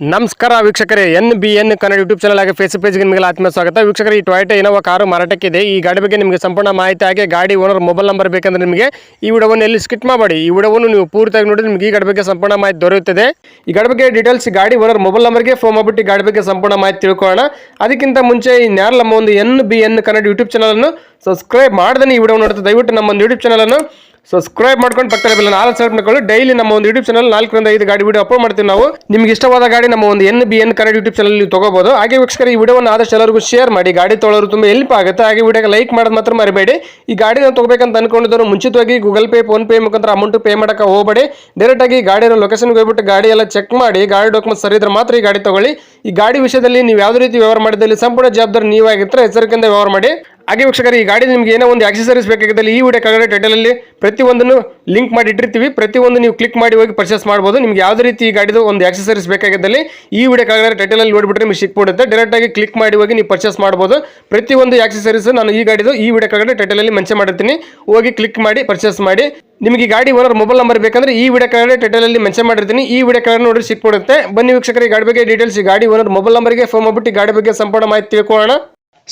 ನಮಸ್ಕಾರ ವೀಕ್ಷಕರೇ N B N Kannada YouTube channel ಹಾಗೆ ಫೇಸ್ ಪೇಜ್ಗೆ ನಿಮಗೆ ಆತ್ಮೀಯ ಸ್ವಾಗತ. ವೀಕ್ಷಕರೇ, ಈ ಟೊಯೋಟಾ ಇನೋವಾ ಕಾರು ಮಾರಾಟಕ್ಕಿದೆ ಈ ಗಾಡಿ ಬಗ್ಗೆ ನಿಮಗೆ ಸಂಪೂರ್ಣ ಮಾಹಿತಿ ಹಾಗೆ ಗಾಡಿ ಓನರ್ ಮೊಬೈಲ್ ನಂಬರ್ ಬೇಕಂದ್ರೆ ನಿಮಗೆ ಈ ವಿಡಿಯೋವನ್ನು ಎಲ್ಲಿ ಸ್ಕಿಟ್ ಮಾಡಿ, ಈ ವಿಡಿಯೋವನ್ನು ನೀವು ಪೂರ್ತಿಯಾಗಿ ನೋಡಿದ್ರೆ ನಿಮಗೆ ಈ ಗಾಡಿ ಬಗ್ಗೆ ಸಂಪೂರ್ಣ ಮಾಹಿತಿ ದೊರೆಯುತ್ತದೆ. ಈ ಗಾಡಿ ಬಗ್ಗೆ ಡೀಟೇಲ್ಸ್ ಗಾಡಿ ಓನರ್ ಮೊಬೈಲ್ ನಂಬರ್ಗೆ ಫೋನ್ ಮಾಡಿಬಿಟ್ಟು ಈ ಗಾಡಿ ಬಗ್ಗೆ ಸಂಪೂರ್ಣ ಮಾಹಿತಿ ತಿಳ್ಕೊಳ್ಳೋಣ. ಅದಕ್ಕಿಂತ ಮುಂಚೆ ಇನ್ಯಾರು ನಮ್ಮ ಒಂದು N B N Kannada YouTube ಚಾನಲನ್ನು ಸಬ್ಸ್ಕ್ರೈಬ್ ಮಾಡ್ದೇ ಈ ವಿಡಿಯೋ ನೋಡುತ್ತೆ, ದಯವಿಟ್ಟು ನಮ್ಮ ಒಂದು ಯೂಟ್ಯೂಬ್ ಚಾನಲನ್ನು ಸಬ್ಸ್ಕ್ರೈಬ್ ಮಾಡ್ಕೊಂಡು ಪಕ್ಕದ ಬೆಲ್ಲ ನಾಲ್ಕು ಸೆಲೆಕ್ಟ್ ಮಾಡ್ಕೊಳ್ಳಿ. ಡೈಲಿ ನಮ್ಮ ಒಂದು ಯೂಟ್ಯೂಬ್ ಚಾನಲ್ ನಾಲ್ಕರಿಂದ ಐದು ಗಾಡಿ ವಿಡಿಯೋ ಅಪ್ಲೋಡ್ ಮಾಡ್ತೀವಿ ನಾವು. ನಿಮ್ಗೆ ಇಷ್ಟವಾದ ಗಾಡಿ ನಮ್ಮ ಒಂದು N B N correct YouTube channel ನೀವು ತಗೋಬಹುದು ಹಾಗೆ ವೀಕ್ಷಕರ, ಈ ವಿಡಿಯೋವನ್ನು ಆದಷ್ಟು ಎಲ್ಲರಿಗೂ ಶೇರ್ ಮಾಡಿ. ಗಾಡಿ ತೊಗೊಳೋರು ತುಂಬ ಹೆಲ್ಪ್ ಆಗುತ್ತೆ. ಹಾಗೆ ವಿಡಿಯೋಗೆ ಲೈಕ್ ಮಾಡೋದು ಮಾತ್ರ ಮರಿಬೇಡಿ. ಈ ಗಾಡಿ ನಾವು ತಗೋಬೇಕಂತ ಅನ್ಕೊಂಡಿದ್ದವರು ಮುಂಚಿತವಾಗಿ ಗೂಗಲ್ ಪೇ ಫೋನ್ ಪೇ ಮುಖಾಂತರ ಅಮೌಂಟ್ ಪೇ ಮಾಡೋಕೆ ಹೋಗಬೇಡಿ. ಡೈರೆಕ್ಟ್ ಆಗಿ ಗಾಡಿ ಲೊಕೇಶನ್ಗೆ ಹೋಗ್ಬಿಟ್ಟು ಗಾಡಿ ಎಲ್ಲ ಚೆಕ್ ಮಾಡಿ. ಗಾಡಿ ಡಾಕ್ಯುಮೆಂಟ್ ಸರಿ ಇದ್ರೆ ಮಾತ್ರ ಈ ಗಾಡಿ ತಗೊಳ್ಳಿ. ಈ ಗಾಡಿ ವಿಷಯದಲ್ಲಿ ನೀವು ಯಾವುದೇ ರೀತಿ ವ್ಯವಹಾರ ಮಾಡಿದಲ್ಲಿ ಸಂಪೂರ್ಣ ಜವಾಬ್ದಾರಿ ನೀವಾಗಿರ್ತಾರೆ. ಎಚ್ಚರಿಕೆಯಿಂದ ವ್ಯವಹಾರ ಮಾಡಿ. ಹಾಗೆ ವೀಕ್ಷಕರು, ಈ ಗಾಡಿ ನಿಮಗೆ ಏನೋ ಒಂದು ಆಕ್ಸೆಸರೀಸ್ ಬೇಕಾಗಿದ್ದಲ್ಲಿ ಈ ವಿಡಿಯೋ ಕೆಳಗಡೆ ಟೈಟಲಲ್ಲಿ ಪ್ರತಿಯೊಂದನ್ನು ಲಿಂಕ್ ಮಾಡಿ ಇಟ್ಟಿರ್ತೀವಿ ಪ್ರತಿಯೊಂದು ನೀವು ಕ್ಲಿಕ್ ಮಾಡಿ ಹೋಗಿ ಪರ್ಚೇಸ್ ಮಾಡ್ಬೋದು. ನಿಮ್ಗೆ ಯಾವುದೇ ರೀತಿ ಈ ಗಾಡಿದು ಒಂದು ಆಕ್ಸೆಸರೀಸ್ ಬೇಕಾಗಿದ್ದಲ್ಲಿ ಈ ವಿಡಿಯೋ ಕೆಳಗಡೆ ಟೈಟಲಲ್ಲಿ ನೋಡಿಬಿಟ್ರೆ ನಿಮಗೆ ಸಿಕ್ಬಿಡುತ್ತೆ. ಡೈರೆಕ್ಟಾಗಿ ಕ್ಲಿಕ್ ಮಾಡಿ ಹೋಗಿ ನೀವು ಪರ್ಚೇಸ್ ಮಾಡ್ಬೋದು. ಪ್ರತಿಯೊಂದು ಆಕ್ಸೆಸರೀಸ್ ನಾನು ಈ ಗಾಡಿದು ಈ ವಿಡಿಯೋ ಕೆಳಗಡೆ ಟೈಟಲಲ್ಲಿ ಮೆನ್ಷನ್ ಮಾಡಿರ್ತೀನಿ. ಹೋಗಿ ಕ್ಲಿಕ್ ಮಾಡಿ ಪರ್ಚೇಸ್ ಮಾಡಿ. ನಿಮಗೆ ಗಾಡಿ ಓನರ್ ಮೊಬೈಲ್ ನಂಬರ್ ಬೇಕಂದ್ರೆ ಈ ವಿಡಿಯೋ ಕೆಳಗಡೆ ಟೈಟಲಲ್ಲಿ ಮೆನ್ಷನ್ ಮಾಡಿರ್ತೀನಿ. ಈ ವಿಡಿಯೋ ಕೆಳಗಡೆ ನೋಡಿ ಸಿಕ್ಬಿಡುತ್ತೆ. ಬನ್ನಿ ವೀಕ್ಷಕರಿಗೆ ಗಾಡಿ ಬಗ್ಗೆ ಡೀಟೇಲ್ಸ್ ಗಾಡಿ ಓನರ್ ಮೊಬೈಲ್ ನಂಬರ್ಗೆ ಫೋನ್ ಮಾಡಿಬಿಟ್ಟು ಗಾಡಿ ಬಗ್ಗೆ ಸಂಪೂರ್ಣ ಮಾಹಿತಿ ತಿಳ್ಕೊಳ್ಳೋಣ.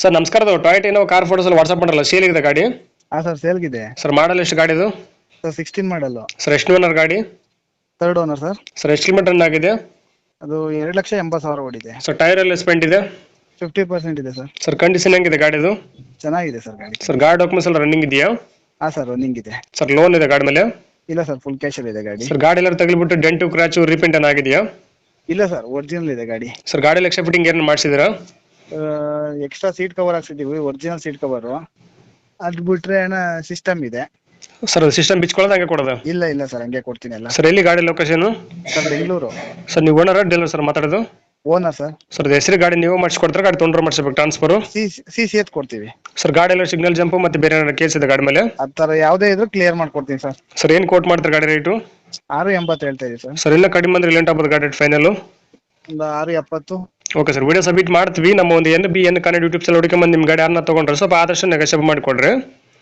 ಸರ್ ನಮಸ್ಕಾರ ಟೊಯೋಟ ಏನೋ ಕಾರ್ ಫೋಟೋಸ್ ಅಲ್ಲಿ ವಾಟ್ಸ್ಆಪ್ ಮಾಡಲ್ಲ ಸೇಲ್ ಇದೆ ಗಾಡಿ? ಹಾ ಸರ್ ಸೇಲ್ಗಿದೆ ಸರ್ ಮಾಡಲ್ ಎಷ್ಟು ಗಾಡಿ ಇದು? ಸರ್ ಸಿಕ್ಸ್ಟೀನ್ ಮಾಡಲ್ ಸರ್ ಎಷ್ಟು ಓನರ್ ಗಾಡಿ? ಥರ್ಡ್ ಓನರ್ ಸರ್ ಸರ್ ಎಷ್ಟು ಕಿಲೋಮೀಟರ್ ರನ್ ಆಗಿದೆ? ಅದು ಎರಡು ಲಕ್ಷ ಎಂಬತ್ತು ಸಾವಿರ ಓಡಿದೆ. ಸರ್ ಟೈರ್ ಎಲ್ಲ ಸ್ಪೆಂಟ್ ಇದೆ? ಫಿಫ್ಟಿ ಪರ್ಸೆಂಟ್ ಇದೆ ಸರ್ ಸರ್ ಕಂಡೀಷನ್ ಹೆಂಗಿದೆ ಗಾಡಿದು? ಚೆನ್ನಾಗಿದೆ ಸರ್ ಗಾಡಿ. ಸರ್ ಗಾಡಿ ಡಾಕ್ಯುಮೆಂಟ್ಸ್ ಎಲ್ಲ ರನ್ನಿಂಗ್ ಇದೆಯಾ? ಹಾ ಸರ್ ರನ್ನಿಂಗ್ ಇದೆ. ಸರ್ ಲೋನ್ ಇದೆ ಗಾಡಿ ಮೇಲೆ? ಇಲ್ಲ ಸರ್ ಫುಲ್ ಕ್ಯಾಶಲ್ಲಿ ಇದೆ ಗಾಡಿ. ಸರ್ ಗಾಡಿ ಎಲ್ಲ ತಗಲಿಬಿಟ್ಟು ಡೆಂಟು ಕ್ರಾಚು ರೀಪೇಂಟ್ ಏನಾಗಿದೆಯಾ? ಇಲ್ಲ ಸರ್ ಒರಿಜಿನಲ್ ಇದೆ ಗಾಡಿ. ಸರ್ ಗಾಡಿ ಲಕ್ಷ ಫಿಟ್ಟಿಂಗ್ ಏನು ಮಾಡಿಸಿದ್ದೀರಾ? ಎಕ್ಸ್ಟ್ರಾ ಸೀಟ್ ಕವರ್ ಹಾಕ್ಸಿದ್ದೀವಿ ಒರಿಜಿನಲ್ ಸೀಟ್ ಕವರು ಅದು ಬಿಟ್ರೆ ಏನ ಸಿಸ್ಟಮ್ ಇದೆ. ಸರ್ ಸಿಸ್ಟಮ್ ಬಿಚ್ಕೊಳ್ಳೋದು ಹಂಗೆ ಕೊಡೋದು? ಇಲ್ಲ ಇಲ್ಲ ಸರ್ ಹಂಗೆ ಕೊಡ್ತೀನಿ ಅಲ್ಲ ಸರ್ ಎಲ್ಲಿ ಗಾಡಿ ಲೊಕೇಶನ್ ಸರ್ ಬೆಂಗಳೂರು. ಸರ್ ನೀವು ಓನರ್ ಡೀಲರ್ ಸರ್ ಮಾತಾಡೋದು? Owner sir. ಸರ್ ಹೆಸರು ಗಾಡಿ ನೀವು ಮಾಡಿಸ್ಕೊಡ್ತಾರೆ ಗಾಡಿ ತೊಂದರೆ ಮಾಡಿಸ್ಬೇಕು ಟ್ರಾನ್ಸ್ಫರ್ ಸಿ ಸಿ ಸಿ ಎತ್ ಕೊಡ್ತೀವಿ. ಸರ್ ಗಾಡಿ ಎಲ್ಲ ಸಿಗ್ನಲ್ ಜಂಪ್ ಮತ್ತೆ ಬೇರೆ ಏನಾದ್ರು ಕೇಸ್ ಇದೆ ಗಾಡಿ ಮೇಲೆ? ಆ ಥರ ಯಾವುದೇ ಇದ್ರೂ ಕ್ಲಿಯರ್ ಮಾಡ್ಕೊಡ್ತೀನಿ ಸರ್. ಸರ್ ಏನು ಕೋಟ್ ಮಾಡ್ತಾರೆ ಗಾಡಿ ರೇಟು ಆರು ಎಂಬತ್ತು ಹೇಳ್ತಾ ಇದೀವಿ ಸರ್. ಸರ್ ಎಲ್ಲ ಕಡಿಮೆ ಅಂದ್ರೆ ಲೇಟ್ ಆಗ್ಬೋದು ಗಾಡಿ ಫೈನಲ್ ಒಂದು ಆರು ಎಪ್ಪತ್ತು. ಓಕೆ ಸರ್ ವಿಡಿಯೋ ಸಬ್ಮಿಟ್ ಮಾಡ್ತೀವಿ. ನಮ್ಮ ಒಂದು N B N Kannada YouTube channel ಹುಡುಕೊಂಬಂದು ನಿಮ್ಮ ಗಾಡಿ ಯಾರನ್ನ ತೊಗೊಂಡ್ರೆ ಸ್ವಲ್ಪ ಆದಷ್ಟು ನೆಗೋಷಿಯೇಟ್ ಮಾಡಿಕೊಡ್ರಿ.